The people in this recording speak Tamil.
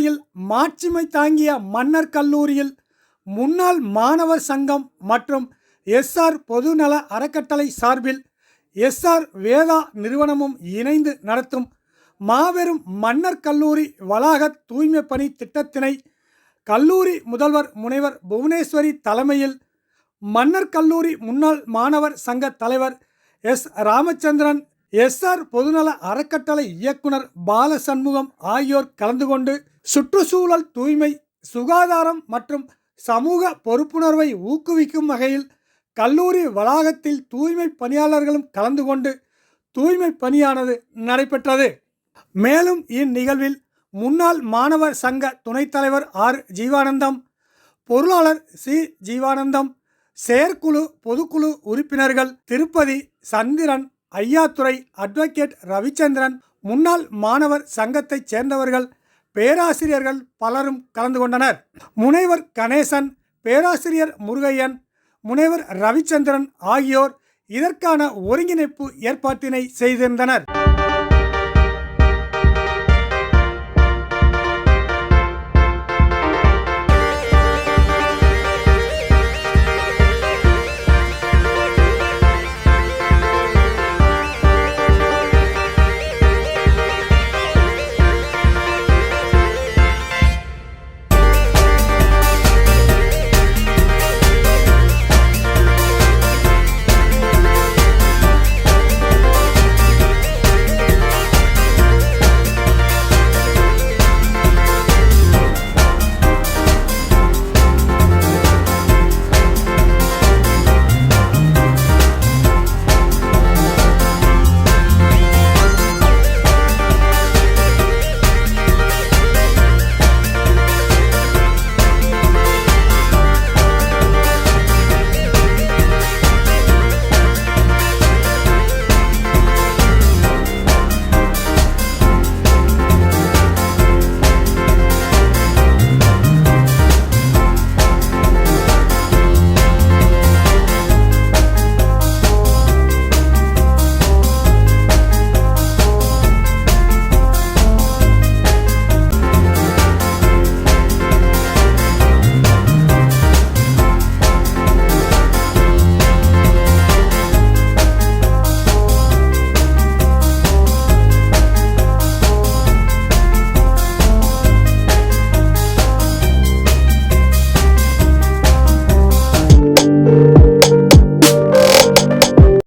முன்னிலையில் மாட்சிமை தாங்கிய மன்னர் கல்லூரியில் முன்னாள் மாணவர் சங்கம் மற்றும் எஸ்ஆர் பொதுநல அறக்கட்டளை சார்பில் எஸ்ஆர் வேதா நிறுவனமும் இணைந்து நடத்தும் மாபெரும் மன்னர் கல்லூரி வளாக தூய்மை பணி திட்டத்தினை கல்லூரி முதல்வர் முனைவர் புவனேஸ்வரி தலைமையில் மன்னர் கல்லூரி முன்னாள் மாணவர் சங்க தலைவர் எஸ் ராமச்சந்திரன் எஸ்ஆர் பொதுநல அறக்கட்டளை இயக்குனர் பாலசண்முகம் ஆகியோர் கலந்து கொண்டு சுற்றுச்சூழல் தூய்மை சுகாதாரம் மற்றும் சமூக பொறுப்புணர்வை ஊக்குவிக்கும் வகையில் கல்லூரி வளாகத்தில் தூய்மை பணியாளர்களும் கலந்து கொண்டு தூய்மை பணியானது நடைபெற்றது. மேலும் இந்நிகழ்வில் முன்னாள் மாணவர் சங்க துணைத் தலைவர் ஆர். ஜீவானந்தம் பொருளாளர் சி. ஜீவானந்தம் செயற்குழு பொதுக்குழு உறுப்பினர்கள் திருப்பதி சந்திரன் ஐயாத்துறை அட்வொகேட் ரவிச்சந்திரன் முன்னாள் மாணவர் சங்கத்தைச் சேர்ந்தவர்கள் பேராசிரியர்கள் பலரும் கலந்து கொண்டனர். முனைவர் கணேசன் பேராசிரியர் முருகையன் முனைவர் ரவிச்சந்திரன் ஆகியோர் இதற்கான ஒருங்கிணைப்பு ஏற்பாட்டினை செய்திருந்தனர்.